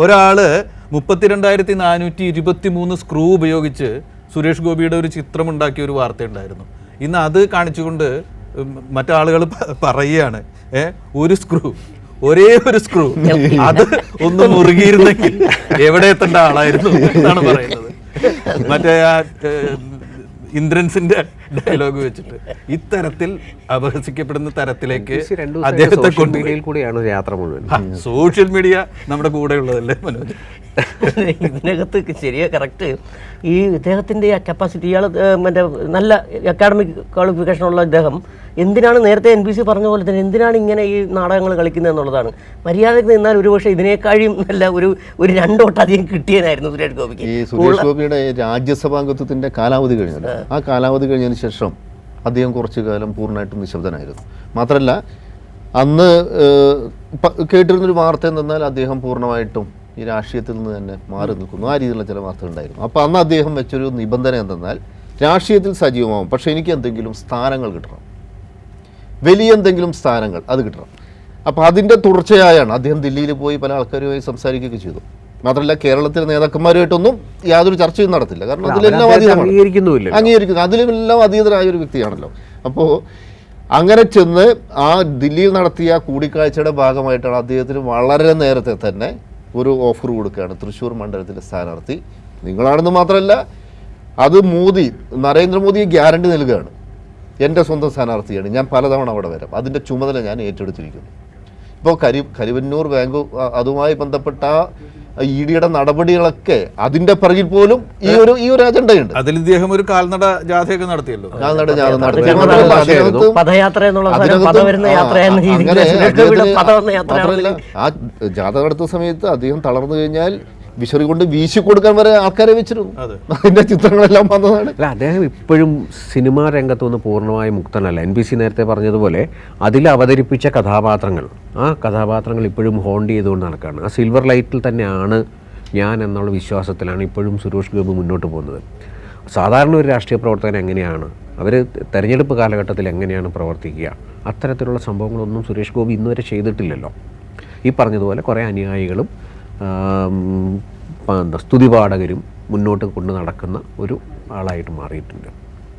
ഒരാൾ മുപ്പത്തിരണ്ടായിരത്തി നാനൂറ്റി ഇരുപത്തി മൂന്ന് സ്ക്രൂ ഉപയോഗിച്ച് സുരേഷ് ഗോപിയുടെ ഒരു ചിത്രം ഉണ്ടാക്കിയ ഒരു വാർത്തയുണ്ടായിരുന്നു. ഇന്ന് അത് കാണിച്ചുകൊണ്ട് മറ്റാളുകൾ പറയുകയാണ്. ഏ ഒരു സ്ക്രൂ ഒരേ ഒരു സ്ക്രൂ അത് ഒന്ന് മുറുകിയിരുന്നെങ്കിൽ എവിടെ എത്തേണ്ട ആളായിരുന്നു എന്നാണ് പറയുന്നത്. മറ്റേ ഇന്ദ്രൻസിന്റെ ഡയലോഗ് വെച്ചിട്ട്. ഇത്തരത്തിൽ അപഹസിക്കപ്പെടുന്ന തരത്തിലേക്ക് അദ്ദേഹത്തെ മീഡിയയിൽ കൂടിയാണ് യാത്ര മുഴുവൻ. സോഷ്യൽ മീഡിയ നമ്മുടെ കൂടെ ഉള്ളതല്ലേ മനോജ്? ഇതിനകത്ത് ശരിയാ കറക്റ്റ് ഈ ഇദ്ദേഹത്തിന്റെ ആ കപ്പാസിറ്റി ഇയാൾ മറ്റേ നല്ല അക്കാഡമിക് ക്വാളിഫിക്കേഷൻ ഉള്ള ഇദ്ദേഹം എന്തിനാണ് നേരത്തെ എൻ പി സി പറഞ്ഞ പോലെ തന്നെ എന്തിനാണ് ഇങ്ങനെ ഈ നാടകങ്ങൾ കളിക്കുന്നത് എന്നുള്ളതാണ്. മര്യാദയ്ക്ക് നിന്നാൽ ഒരുപക്ഷെ ഇതിനേക്കാളും നല്ല ഒരു ഒരു രണ്ടോട്ട് അധികം കിട്ടിയതായിരുന്നു സുരേഷ് ഗോപിക്ക്. ഈ സുരേഷ് ഗോപിയുടെ രാജ്യസഭാംഗത്വത്തിന്റെ കാലാവധി കഴിഞ്ഞു ആ. കാലാവധി കഴിഞ്ഞതിന് ശേഷം അദ്ദേഹം കുറച്ചു കാലം പൂർണമായിട്ടും നിശബ്ദനായിരുന്നു. മാത്രമല്ല അന്ന് കേട്ടിരുന്നൊരു വാർത്ത എന്തെന്നാൽ അദ്ദേഹം പൂർണമായിട്ടും ഈ രാഷ്ട്രീയത്തിൽ നിന്ന് തന്നെ മാറി നിൽക്കുന്നു. ആ രീതിയിലുള്ള ചില വാർത്തകൾ ഉണ്ടായിരുന്നു. അപ്പോൾ അന്ന് അദ്ദേഹം വെച്ചൊരു നിബന്ധന എന്തെന്നാൽ രാഷ്ട്രീയത്തിൽ സജീവമാവും. പക്ഷേ എനിക്ക് എന്തെങ്കിലും സ്ഥാനങ്ങൾ കിട്ടണം. വലിയ എന്തെങ്കിലും സ്ഥാനങ്ങൾ അത് കിട്ടണം. അപ്പോൾ അതിന്റെ തുടർച്ചയായാണ് അദ്ദേഹം ദില്ലിയിൽ പോയി പല ആൾക്കാരുമായി സംസാരിക്കുകയൊക്കെ ചെയ്തു. മാത്രമല്ല കേരളത്തിലെ നേതാക്കന്മാരുമായിട്ടൊന്നും യാതൊരു ചർച്ചയും നടത്തില്ല. കാരണം അതിലെല്ലാം അതീതമാണ്. അംഗീകരിക്കുന്നു. അതിലെല്ലാം അതീതനായ ഒരു വ്യക്തിയാണല്ലോ. അപ്പോൾ അങ്ങനെ ചെന്ന് ആ ദില്ലിയിൽ നടത്തിയ കൂടിക്കാഴ്ചയുടെ ഭാഗമായിട്ടാണ് അദ്ദേഹത്തിന് വളരെ നേരത്തെ തന്നെ ഒരു ഓഫർ കൊടുക്കുകയാണ്. തൃശ്ശൂർ മണ്ഡലത്തിലെ സ്ഥാനാർത്ഥി. നിങ്ങളാണെന്ന് മാത്രമല്ല അത് മോദി നരേന്ദ്രമോദി ഗ്യാരണ്ടി നൽകുകയാണ്. എന്റെ സ്വന്തം സ്ഥാനാർത്ഥിയാണ്. ഞാൻ പലതവണ അവിടെ വരാം. അതിന്റെ ചുമതല ഞാൻ ഏറ്റെടുത്തിരിക്കുന്നു. ഇപ്പോൾ കരി കരിവന്നൂർ ബാങ്ക് അതുമായി ബന്ധപ്പെട്ട ഇ ഡിയുടെ നടപടികളൊക്കെ അതിന്റെ പിറകിൽ പോലും ഈ ഒരു ഈ ഒരു അജണ്ടയുണ്ട്. അതിൽ ഇദ്ദേഹം ഒരു കാൽനട ജാഥയൊക്കെ നടത്തിയല്ലോ. കാൽനട ജാഥ നടത്തി. ആ ജാഥ നടത്തുന്ന സമയത്ത് അദ്ദേഹം തളർന്നു കഴിഞ്ഞാൽ വിശറി കൊണ്ട് വീശി കൊടുക്കാൻ വരെ ആൾക്കാരെ വെച്ചിരുന്നു. അതെ. അതിന്റെ ചിത്രങ്ങളെല്ലാം വന്നതാണ്. അല്ല അദ്ദേഹം ഇപ്പോഴും സിനിമാ രംഗത്ത് നിന്ന് പൂർണമായും മുക്തനല്ല. എൻ ബി സി നേരത്തെ പറഞ്ഞതുപോലെ അതിൽ അവതരിപ്പിച്ച കഥാപാത്രങ്ങൾ. ആ കഥാപാത്രങ്ങൾ ഇപ്പോഴും ഹോണ്ട് ചെയ്തുകൊണ്ട് നടക്കുകയാണ് ആ സിൽവർ ലൈറ്റിൽ തന്നെയാണ് ഞാൻ എന്നുള്ള വിശ്വാസത്തിലാണ് ഇപ്പോഴും സുരേഷ് ഗോപി മുന്നോട്ട് പോകുന്നത്. സാധാരണ ഒരു രാഷ്ട്രീയ പ്രവർത്തകൻ എങ്ങനെയാണ്? അവർ തെരഞ്ഞെടുപ്പ് കാലഘട്ടത്തിൽ എങ്ങനെയാണ് പ്രവർത്തിക്കുക? അത്തരത്തിലുള്ള സംഭവങ്ങളൊന്നും സുരേഷ് ഗോപി ഇന്നുവരെ ചെയ്തിട്ടില്ലല്ലോ. ഈ പറഞ്ഞതുപോലെ കുറേ അനുയായികളും എന്താ സ്തുതിപാഠകരും മുന്നോട്ട് കൊണ്ടു നടക്കുന്ന ഒരു ആളായിട്ട് മാറിയിട്ടുണ്ട്.